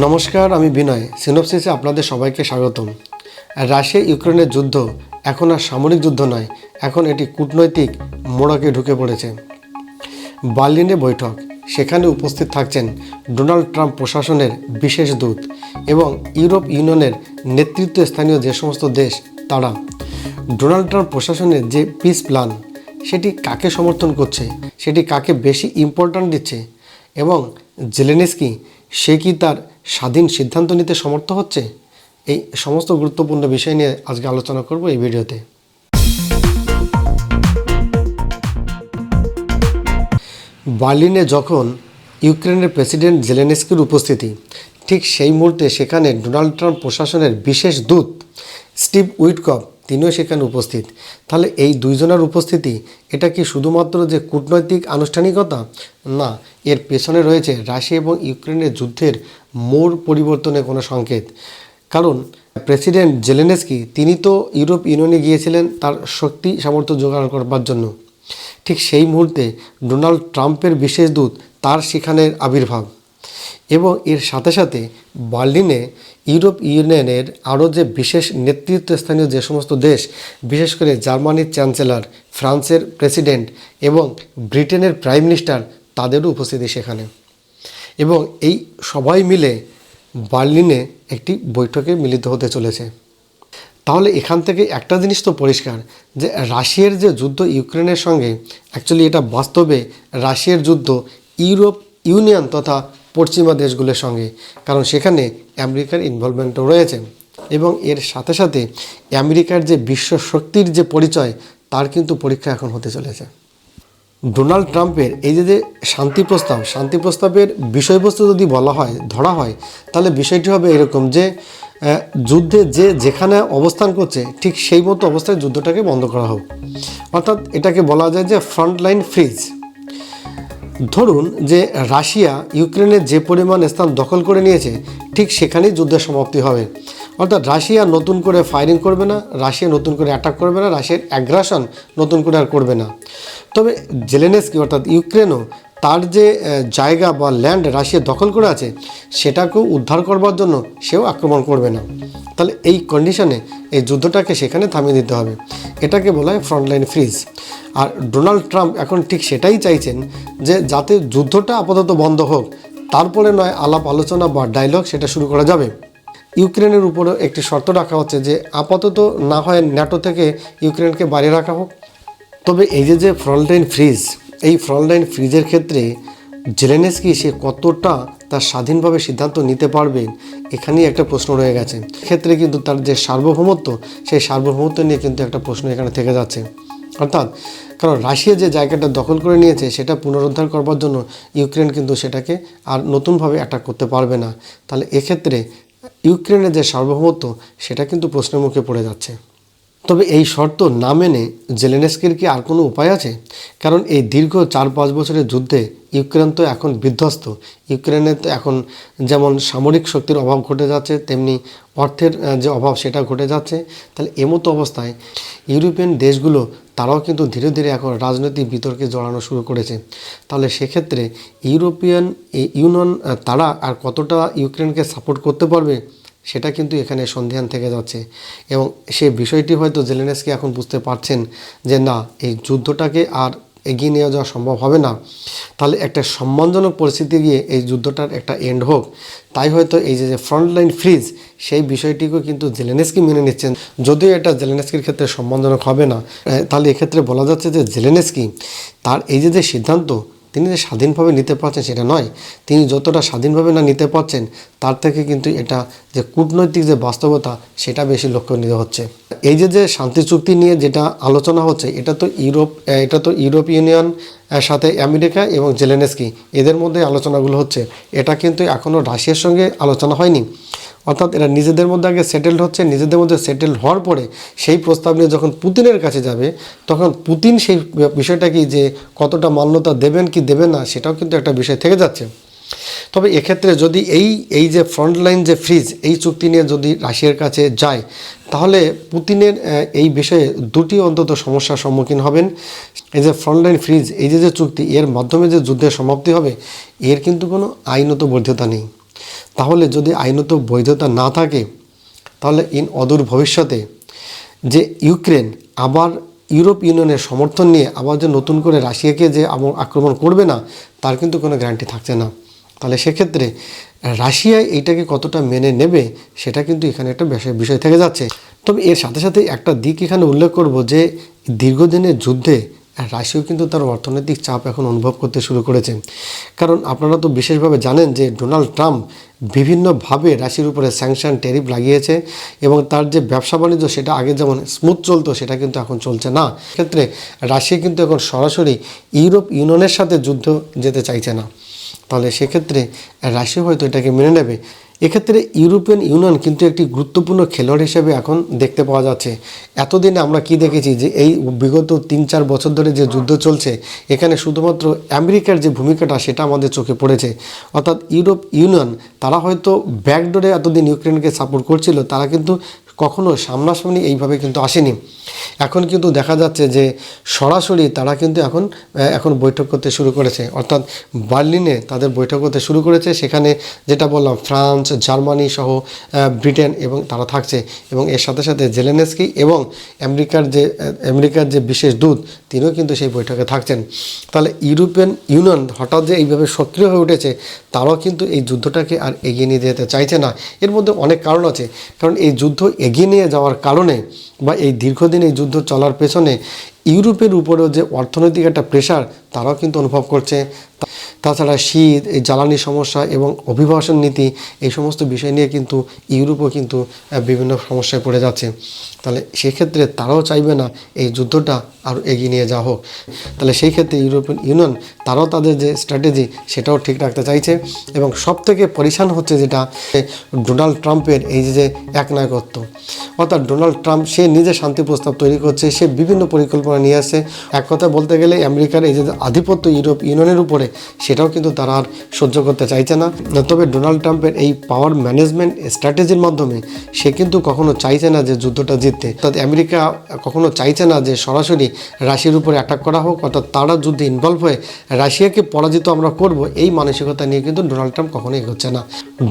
নমস্কার, আমি বিনয়। সিনোপসিসে আপনাদের সবাইকে স্বাগতম। রাশিয়া, ইউক্রেনের যুদ্ধ এখন আর সামরিক যুদ্ধ নয়, এখন এটি কূটনৈতিক মোড়কে ঢুকে পড়েছে। বার্লিনে বৈঠক, সেখানে উপস্থিত থাকছেন ডোনাল্ড ট্রাম্প প্রশাসনের বিশেষ দূত এবং ইউরোপ ইউনিয়নের নেতৃত্ব স্থানীয় যে সমস্ত দেশ, তারা। ডোনাল্ড ট্রাম্প প্রশাসনের যে পিস প্ল্যান, সেটি কাকে সমর্থন করছে, সেটি কাকে বেশি ইম্পর্ট্যান্ট দিচ্ছে এবং জেলেনিস্কি সে কি তার স্বাধীন সিদ্ধান্ত নিতে সমর্থ হচ্ছে? এই সমস্ত গুরুত্বপূর্ণ বিষয় নিয়ে আজকে আলোচনা করব এই ভিডিওতে। বার্লিনে যখন ইউক্রেনের প্রেসিডেন্ট জেলেনস্কির উপস্থিতি, ঠিক সেই মুহূর্তে সেখানে ডোনাল্ড ট্রাম্প প্রশাসনের বিশেষ দূত স্টিভ উইটকপ তিনিও সেখানে উপস্থিত। তাহলে এই দুইজনের উপস্থিতি, এটা কি শুধুমাত্র যে কূটনৈতিক আনুষ্ঠানিকতা? না, এর পেছনে রয়েছে রাশিয়া এবং ইউক্রেনের যুদ্ধের মোড় পরিবর্তনের কোনো সংকেত। কারণ, প্রেসিডেন্ট জেলেনস্কি, তিনি তো ইউরোপ ইউনিয়নে গিয়েছিলেন তার শক্তি সামর্থ্য জোগাড় করবার জন্য। ঠিক সেই মুহূর্তে ডোনাল্ড ট্রাম্পের বিশেষ দূত তার সেখানের আবির্ভাব। এবং এর সাথে সাথে বার্লিনে ইউরোপ ইউনিয়নের আরও যে বিশেষ নেতৃত্বস্থানীয় যে সমস্ত দেশ, বিশেষ করে জার্মানির চ্যান্সেলর, ফ্রান্সের প্রেসিডেন্ট এবং ব্রিটেনের প্রাইম মিনিস্টার, তাদেরও উপস্থিতি সেখানে। এবং এই সবাই মিলে বার্লিনে একটি বৈঠকে মিলিত হতে চলেছে। তাহলে এখান থেকে একটা জিনিস তো পরিষ্কার, যে রাশিয়ার যে যুদ্ধ ইউক্রেনের সঙ্গে অ্যাকচুয়ালি এটা বাস্তবে রাশিয়ার যুদ্ধ ইউরোপ ইউনিয়ন তথা পশ্চিমা দেশগুলোর সঙ্গে। কারণ সেখানে আমেরিকার ইনভলভমেন্টও রয়েছে এবং এর সাথে সাথে আমেরিকার যে বিশ্ব শক্তির যে পরিচয়, তার কিন্তু পরীক্ষা এখন হতে চলেছে। ডোনাল্ড ট্রাম্পের এই যে যে শান্তি প্রস্তাব, শান্তি প্রস্তাবের বিষয়বস্তু যদি বলা হয়, ধরা হয়, তাহলে বিষয়টি হবে এরকম যে যুদ্ধে যে যেখানে অবস্থান করছে, ঠিক সেই মতো অবস্থায় যুদ্ধটাকে বন্ধ করা হোক। অর্থাৎ এটাকে বলা যায় যে ফ্রন্টলাইন ফ্রিজ। ধরুন যে রাশিয়া ইউক্রেনের যে পরিমাণ স্থান দখল করে নিয়েছে, ঠিক সেখানেই যুদ্ধের সমাপ্তি হবে। অর্থাৎ রাশিয়া নতুন করে ফায়ারিং করবে না, রাশিয়া নতুন করে অ্যাটাক করবে না, রাশিয়ার অ্যাগ্রাসন নতুন করে আর করবে না। তবে জেলেনেস্কি অর্থাৎ ইউক্রেনও তার যে জায়গা বা ল্যান্ড রাশিয়া দখল করে আছে, সেটাকেও উদ্ধার করবার জন্য সেও আক্রমণ করবে না। তাহলে এই কন্ডিশনে এই যুদ্ধটাকে সেখানে থামিয়ে দিতে হবে। এটাকে বলা হয় ফ্রন্টলাইন ফ্রিজ আর ডোনাল্ড ট্রাম্প এখন ঠিক সেটাই চাইছেন যে যাতে যুদ্ধটা আপাতত বন্ধ হোক তারপরে নয় আলাপ, আলোচনা বা ডায়লগ সেটা শুরু করা যাবে। ইউক্রেনের উপরেও একটি শর্ত রাখা হচ্ছে যে আপাতত না হয় ন্যাটো থেকে ইউক্রেনকে বাইরে রাখা হোক। তবে এই যে যে ফ্রন্টলাইন ফ্রিজ এই ফ্রন্টলাইন ফ্রিজের ক্ষেত্রে জেলেনেস্কি সে কতটা তার স্বাধীনভাবে সিদ্ধান্ত নিতে পারবেন? এখানেই একটা প্রশ্ন রয়ে গেছে। ক্ষেত্রে কিন্তু তার যে সার্বভৌমত্ব, সেই সার্বভৌমত্ব নিয়ে কিন্তু একটা প্রশ্ন এখানে থেকে যাচ্ছে। অর্থাৎ, কারণ রাশিয়া যে জায়গাটা দখল করে নিয়েছে, সেটা পুনরুদ্ধার করবার জন্য ইউক্রেন কিন্তু সেটাকে আর নতুনভাবে অ্যাটাক করতে পারবে না। তাহলে এক্ষেত্রে ইউক্রেনের যে সার্বভৌমত্ব, সেটা কিন্তু প্রশ্নের মুখে পড়ে যাচ্ছে। তবে এই শর্ত না মেনে জেলেনেস্কির কি আর কোনো উপায় আছে? কারণ এই দীর্ঘ চার পাঁচ বছরের যুদ্ধে ইউক্রেন তো এখন বিধ্বস্ত। ইউক্রেনের তো এখন যেমন সামরিক শক্তির অভাব ঘটে যাচ্ছে, তেমনি অর্থের যে অভাব সেটা ঘটে যাচ্ছে। তাহলে এমতো অবস্থায় ইউরোপিয়ান দেশগুলো, তারাও কিন্তু ধীরে ধীরে এখন রাজনৈতিক বিতর্কে জড়ানো শুরু করেছে। তাহলে সেক্ষেত্রে ইউরোপিয়ান ইউনিয়ন তারা আর কতটা ইউক্রেনকে সাপোর্ট করতে পারবে? সেটা কিন্তু এখানে সন্দেহান থেকে যাচ্ছে। এবং সে বিষয়টি হয়তো জেলেনেস্কি এখন বুঝতে পারছেন যে না, এই যুদ্ধটাকে আর এগিয়ে নিয়ে যাওয়া সম্ভব হবে না। তাহলে একটা সম্মানজনক পরিস্থিতি গিয়ে এই যুদ্ধটার একটা এন্ড হোক। তাই হয়তো এই যে ফ্রন্টলাইন ফ্রিজ সেই বিষয়টিকেও কিন্তু জেলেনেস্কি মেনে নিচ্ছেন। যদিও এটা জেলেনেস্কির ক্ষেত্রে সম্মানজনক হবে না। তাহলে এক্ষেত্রে বলা যাচ্ছে যে জেলেনেস্কি তার এই যে যে সিদ্ধান্ত তিনি যে স্বাধীনভাবে নিতে পারছেন সেটা নয়, তিনি যতটা স্বাধীনভাবে না নিতে পারছেন, তার থেকে কিন্তু এটা যে কূটনৈতিক যে বাস্তবতা, সেটা বেশি লক্ষ্যনীয় হচ্ছে। এই যে যে শান্তি চুক্তি নিয়ে যেটা আলোচনা হচ্ছে, এটা তো ইউরোপ এটা তো ইউরোপ ইউনিয়ন সাথে আমেরিকা এবং জেলেনেস্কি, এদের মধ্যে আলোচনাগুলো হচ্ছে। এটা কিন্তু এখনও রাশিয়ার সঙ্গে আলোচনা হয়নি। অর্থাৎ এরা নিজেদের মধ্যে আগে সেটেলড হচ্ছে, নিজেদের মধ্যে সেটেল হওয়ার পরে সেই প্রস্তাব নিয়ে যখন পুতিনের কাছে যাবে, তখন পুতিন সেই বিষয়টা কি যে কতটা মান্যতা দেবেন কি দেবেন না, সেটাও কিন্তু একটা বিষয় থেকে যাচ্ছে। তবে এক্ষেত্রে যদি এই এই যে ফ্রন্টলাইন যে ফ্রিজ এই চুক্তি নিয়ে যদি রাশিয়ার কাছে যায়, তাহলে পুতিনের এই বিষয়ে দুটি অন্তত সমস্যার সম্মুখীন হবেন। এই যে ফ্রন্টলাইন ফ্রিজ এই যে যে চুক্তি, এর মাধ্যমে যে যুদ্ধের সমাপ্তি হবে, এর কিন্তু কোনো আইনত বৈধতা নেই। তাহলে যদি আইনত বৈধতা না থাকে, তাহলে ইন অদূর ভবিষ্যতে যে ইউক্রেন আবার ইউরোপ ইউনিয়নের সমর্থন নিয়ে আবার যে নতুন করে রাশিয়াকে যে আক্রমণ করবে না, তার কিন্তু কোনো গ্যারান্টি থাকছে না। তাহলে সেক্ষেত্রে রাশিয়া এইটাকে কতটা মেনে নেবে, সেটা কিন্তু এখানে একটা বিষয় থেকে যাচ্ছে। তবে এর সাথে সাথে একটা দিক এখানে উল্লেখ করব যে দীর্ঘদিনের যুদ্ধে রাশিয়াও কিন্তু তার অর্থনৈতিক চাপ এখন অনুভব করতে শুরু করেছে। কারণ আপনারা তো বিশেষভাবে জানেন যে ডোনাল্ড ট্রাম্প বিভিন্নভাবে রাশির উপরে স্যাংশন, ট্যারিফ লাগিয়েছে এবং তার যে ব্যবসা বাণিজ্য সেটা আগে যেমন স্মুথ চলতো, সেটা কিন্তু এখন চলছে না। ক্ষেত্রে রাশিয়া কিন্তু এখন সরাসরি ইউরোপ ইউনিয়নের সাথে যুদ্ধ যেতে চাইছে না। তাহলে সেক্ষেত্রে রাশিয়া হয়তো এটাকে মেনে নেবে। এক্ষেত্রে ইউরোপিয়ান ইউনিয়ন কিন্তু একটি গুরুত্বপূর্ণ খেলোয়াড় হিসেবে এখন দেখতে পাওয়া যাচ্ছে। এতদিনে আমরা কি দেখেছি যে এই বিগত তিন চার বছর ধরে যে যুদ্ধ চলছে, এখানে শুধুমাত্র আমেরিকার যে ভূমিকাটা সেটা আমাদের চোখে পড়েছে। অর্থাৎ ইউরোপ ইউনিয়ন, তারা হয়তো ব্যাকডোরে এতদিন ইউক্রেনকে সাপোর্ট করছিল, তারা কিন্তু কখনো সামনাসামনি এইভাবে কিন্তু আসেনি। এখন কিন্তু দেখা যাচ্ছে যে সরাসরি তারা কিন্তু এখন এখন বৈঠক করতে শুরু করেছে। অর্থাৎ বার্লিনে তাদের বৈঠক করতে শুরু করেছে। সেখানে যেটা বললাম, ফ্রান্স, জার্মানি সহ ব্রিটেন এবং তারা থাকছে। এবং এর সাথে সাথে জেলেনেস্কি এবং আমেরিকার যে আমেরিকার যে বিশেষ দূত, তিনিও কিন্তু সেই বৈঠকে থাকছেন। তাহলে ইউরোপিয়ান ইউনিয়ন হঠাৎ যে এইভাবে সক্রিয় হয়ে উঠেছে, তারাও কিন্তু এই যুদ্ধটাকে আর এগিয়ে নিয়ে যেতে চাইছে না। এর মধ্যে অনেক কারণ আছে। কারণ এই যুদ্ধ এগিয়ে নিয়ে যাওয়ার কারণে বা এই দীর্ঘদিন এই যুদ্ধ চলার পেছনে ইউরোপের উপরেও যে অর্থনৈতিক একটা প্রেশার তারাও কিন্তু অনুভব করছে। তাছাড়া শীত, এই জ্বালানি সমস্যা এবং অভিবাসন নীতি, এই সমস্ত বিষয় নিয়ে কিন্তু ইউরোপও কিন্তু বিভিন্ন সমস্যায় পড়ে যাচ্ছে। তাহলে সেক্ষেত্রে তারাও চাইবে না এই যুদ্ধটা আরও এগিয়ে নিয়ে যাওয়া হোক। তাহলে সেই ক্ষেত্রে ইউরোপিয়ান ইউনিয়ন, তারাও তাদের যে স্ট্র্যাটেজি, সেটাও ঠিক রাখতে চাইছে। এবং সব থেকে পরিশান হচ্ছে যেটা ডোনাল্ড ট্রাম্পের এই যে যে একনায়কত্ব। অর্থাৎ ডোনাল্ড ট্রাম্প, সে নিজে শান্তি প্রস্তাব তৈরি করছে, সে বিভিন্ন পরিকল্পনা নিয়ে আসছে। এক কথা বলতে গেলে আমেরিকার এই যে আধিপত্য ইউরোপ ইউনিয়নের উপরে সেটাও কিন্তু তারা আর সহ্য করতে চাইছে না। তবে ডোনাল্ড ট্রাম্পের এই পাওয়ার ম্যানেজমেন্ট স্ট্র্যাটেজির মাধ্যমে সে কিন্তু কখনো চাইছে না যে যুদ্ধটা জিততে। অর্থাৎ আমেরিকা কখনো চাইছে না যে সরাসরি রাশিয়ার উপরে অ্যাটাক করা হোক, অর্থাৎ তারা যুদ্ধে ইনভলভ হয়ে রাশিয়াকে পরাজিত আমরা করব, এই মানসিকতা নিয়ে কিন্তু ডোনাল্ড ট্রাম্প কখনোই এগোচ্ছে না।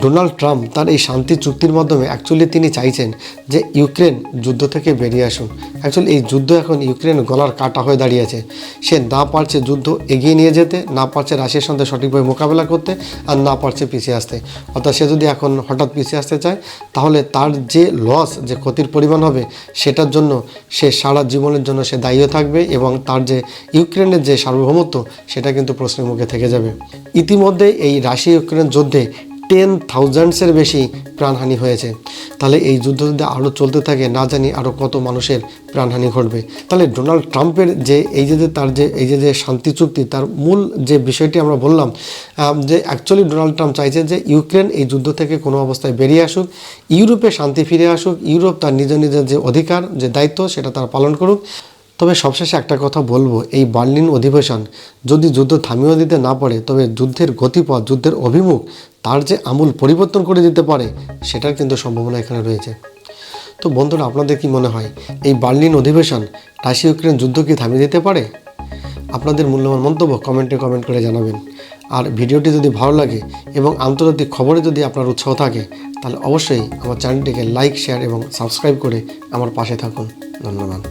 ডোনাল্ড ট্রাম্প তার এই শান্তি চুক্তির মাধ্যমে অ্যাকচুয়ালি তিনি চাইছেন যে ইউক্রেন যুদ্ধ থেকে বেরিয়ে আসুন। অ্যাকচুয়ালি এই যুদ্ধ এখন ইউক্রেন গলার কাটা হয়ে দাঁড়িয়েছে। সে না পারছে যুদ্ধ এগিয়ে নিয়ে যেতে, না পারছে রাশিয়ার সঙ্গে সঠিকভাবে মোকাবেলা করতে আর না পারছে পিছিয়ে আসতে। অর্থাৎ সে যদি এখন হঠাৎ পিছিয়ে আসতে চায়, তাহলে তার যে লস যে ক্ষতির পরিমাণ হবে, সেটার জন্য সে সারা জীবনের জন্য সে দায়ীও থাকবে এবং তার যে ইউক্রেনের যে সার্বভৌমত্ব, সেটা কিন্তু প্রশ্নের মুখে থেকে যাবে। ইতিমধ্যে এই রাশিয়া ইউক্রেন যুদ্ধে টেন থাউজেন্ডসের বেশি প্রাণহানি হয়েছে। তাহলে এই যুদ্ধ যদি আরও চলতে থাকে, না জানি আরও কত মানুষের প্রাণহানি ঘটবে। তাহলে ডোনাল্ড ট্রাম্পের যে, এই যে তার যে, এই যে যে শান্তি চুক্তি, তার মূল যে বিষয়টি আমরা বললাম যে অ্যাকচুয়ালি ডোনাল্ড ট্রাম্প চাইছে যে ইউক্রেন এই যুদ্ধ থেকে কোনো অবস্থায় বেরিয়ে আসুক, ইউরোপে শান্তি ফিরে আসুক, ইউরোপ তার নিজ নিজের যে অধিকার, যে দায়িত্ব, সেটা তারা পালন করুক। তবে সবশেষে একটা কথা বলব, এই বার্লিন অধিবেশন যদি যুদ্ধ থামিয়ে দিতে না পারে, তবে যুদ্ধের গতিপথ, যুদ্ধের অভিমুখ, তার যে আমূল পরিবর্তন করে দিতে পারে, সেটার কিন্তু সম্ভাবনা এখানে রয়েছে। তো বন্ধুরা, আপনাদের কি মনে হয়, এই বার্লিন অধিবেশন রাশিয়া ইউক্রেন যুদ্ধ কি থামিয়ে দিতে পারে? আপনাদের মূল্যবান মন্তব্য কমেন্টে কমেন্ট করে জানাবেন। আর ভিডিওটি যদি ভালো লাগে এবং আন্তর্জাতিক খবরে যদি আপনার উৎসাহ থাকে, তাহলে অবশ্যই আমার চ্যানেলটিকে লাইক, শেয়ার এবং সাবস্ক্রাইব করে আমার পাশে থাকুন। ধন্যবাদ।